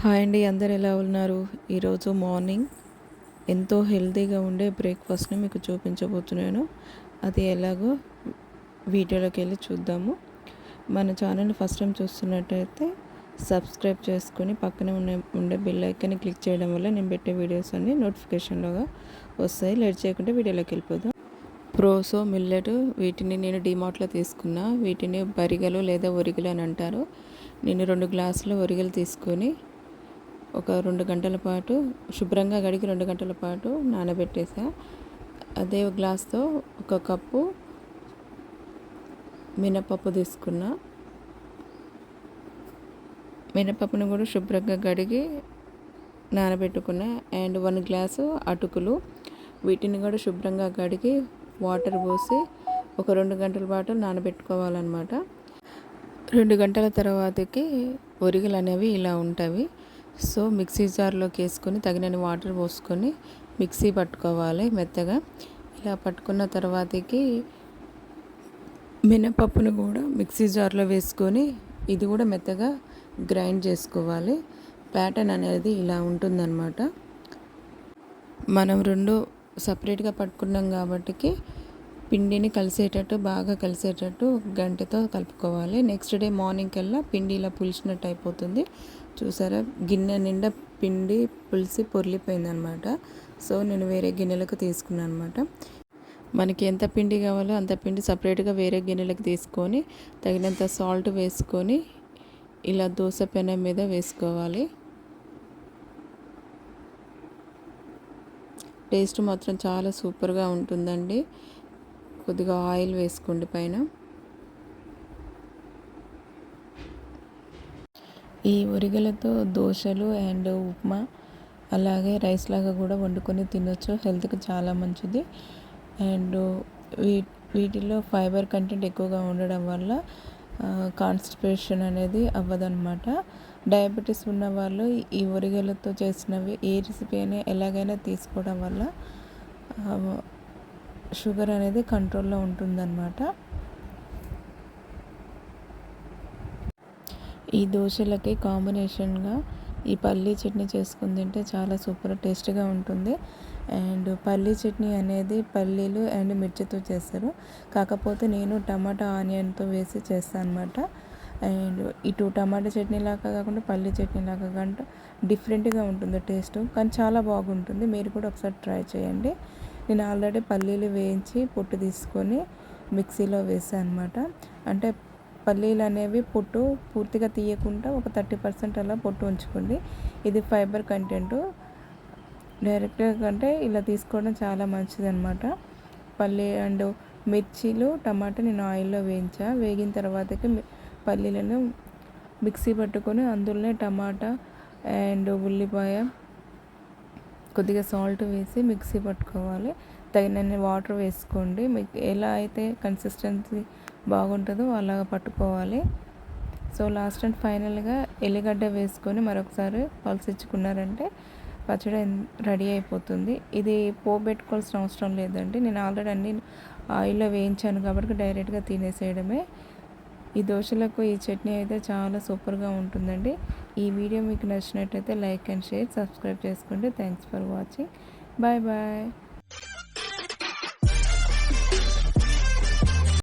Hi అండి అందరు ఎలా ఉన్నారు? ఈరోజు మార్నింగ్ ఎంతో హెల్తీగా ఉండే బ్రేక్ఫాస్ట్ని మీకు చూపించబోతున్నాను. అది ఎలాగో వీడియోలోకి వెళ్ళి చూద్దాము. మన ఛానల్ని ఫస్ట్ టైం చూస్తున్నట్టయితే సబ్స్క్రైబ్ చేసుకొని పక్కనే ఉన్న ఉండే బెల్ ఐకాన్ని క్లిక్ చేయడం వల్ల నేను పెట్టే వీడియోస్ అన్ని నోటిఫికేషన్లోగా వస్తాయి. లేట్ చేయకుండా వీడియోలోకి వెళ్ళిపోదాం. ప్రోసో మిల్లెట్ వీటిని నేను డిమార్ట్లో తీసుకున్నా. వీటిని బరిగలు లేదా ఒరిగలు అని అంటారు. నేను రెండు గ్లాసులు ఒరిగలు తీసుకొని ఒక రెండు గంటల పాటు శుభ్రంగా గడిగి రెండు గంటల పాటు నానబెట్టేసా. అదే గ్లాస్తో ఒక కప్పు మినపప్పు తీసుకున్నా. మినపప్పును కూడా శుభ్రంగా గడిగి నానబెట్టుకున్న. అండ్ వన్ గ్లాసు అటుకులు. వీటిని కూడా శుభ్రంగా కడిగి వాటర్ పోసి ఒక రెండు గంటల పాటు నానబెట్టుకోవాలన్నమాట. రెండు గంటల తర్వాతకి ఒరిగలు అనేవి ఇలా ఉంటాయి. సో మిక్సీ జార్లోకి వేసుకొని తగినన్ని వాటర్ పోసుకొని మిక్సీ పట్టుకోవాలి మెత్తగా. ఇలా పట్టుకున్న తర్వాతకి మినపప్పును కూడా మిక్సీ జార్లో వేసుకొని ఇది కూడా మెత్తగా గ్రైండ్ చేసుకోవాలి. ప్యాటర్న్ అనేది ఇలా ఉంటుందన్నమాట. మనం రెండు సపరేట్గా పట్టుకున్నాం కాబట్టి పిండిని కలిసేటట్టు బాగా కలిసేటట్టు గంటతో కలుపుకోవాలి. నెక్స్ట్ డే మార్నింగ్ కల్లా పిండి ఇలా పులిచినట్టు అయిపోతుంది. చూసారా? గిన్నె నిండా పిండి పులిసి పొర్లిపోయింది అనమాట సో నేను వేరే గిన్నెలకు తీసుకున్నాను అనమాట మనకి ఎంత పిండి కావాలో అంత పిండి సపరేట్గా వేరే గిన్నెలకు తీసుకొని తగినంత సాల్ట్ వేసుకొని ఇలా దోశ పెనం మీద వేసుకోవాలి. టేస్ట్ మాత్రం చాలా సూపర్గా ఉంటుందండి. కొద్దిగా ఆయిల్ వేసుకోండి పైన. ఈ ఒరిగలతో దోశలు అండ్ ఉప్మా అలాగే రైస్ లాగా కూడా వండుకొని తినొచ్చు. హెల్త్కి చాలా మంచిది. అండ్ వీ వీటిలో ఫైబర్ కంటెంట్ ఎక్కువగా ఉండడం వల్ల కాన్స్టిపేషన్ అనేది అవ్వదన్నమాట. డయాబెటీస్ ఉన్న వాళ్ళు ఈ ఒరిగలతో చేసినవి ఏ రెసిపీ అయినా ఎలాగైనా తీసుకోవడం వల్ల షుగర్ అనేది కంట్రోల్లో ఉంటుందన్నమాట. ఈ దోశలకి కాంబినేషన్గా ఈ పల్లీ చట్నీ చేసుకుని తింటే చాలా సూపర్ టేస్ట్గా ఉంటుంది. అండ్ పల్లీ చట్నీ అనేది పల్లీలు అండ్ మిర్చితో చేస్తారు. కాకపోతే నేను టమాటా ఆనియన్తో వేసి చేస్తాను అనమాట అండ్ ఇటు టమాటా చట్నీ లాగా కాకుండా పల్లీ చట్నీ లాగా కాకుండా డిఫరెంట్గా ఉంటుంది టేస్ట్. కానీ చాలా బాగుంటుంది. మీరు కూడా ఒకసారి ట్రై చేయండి. నేను ఆల్రెడీ పల్లీలు వేయించి పొట్టు తీసుకొని మిక్సీలో వేసాను అనమాట అంటే పల్లీలు అనేవి పొట్టు పూర్తిగా తీయకుండా ఒక థర్టీ పర్సెంట్ అలా పొట్టు ఉంచుకోండి. ఇది ఫైబర్ కంటెంట్. డైరెక్ట్గా కంటే ఇలా తీసుకోవడం చాలా మంచిది అనమాట పల్లీ అండ్ మిర్చీలు టమాటా నేను ఆయిల్లో వేయించా. వేగిన తర్వాతకి పల్లీలను మిక్సీ పట్టుకొని అందులోనే టమాటా అండ్ ఉల్లిపాయ కొద్దిగా సాల్ట్ వేసి మిక్సీ పట్టుకోవాలి. తగినన్ని వాటర్ వేసుకోండి. మీకు ఎలా అయితే కన్సిస్టెన్సీ బాగుంటుందో అలాగ పట్టుకోవాలి. సో లాస్ట్ అండ్ ఫైనల్గా ఎల్లిగడ్డ వేసుకొని మరొకసారి పలుసిచ్చుకున్నారంటే పచ్చడి రెడీ అయిపోతుంది. ఇది పోబెట్టుకోవాల్సిన అవసరం లేదండి. నేను ఆల్రెడీ అన్ని ఆయిల్లో వేయించాను కాబట్టి డైరెక్ట్గా తినేసేయడమే. ఈ దోశలకు ఈ చట్నీ అయితే చాలా సూపర్గా ఉంటుందండి. ఈ వీడియో మీకు నచ్చినట్టయితే లైక్ అండ్ షేర్ సబ్స్క్రైబ్ చేసుకోండి thanks for watching bye bye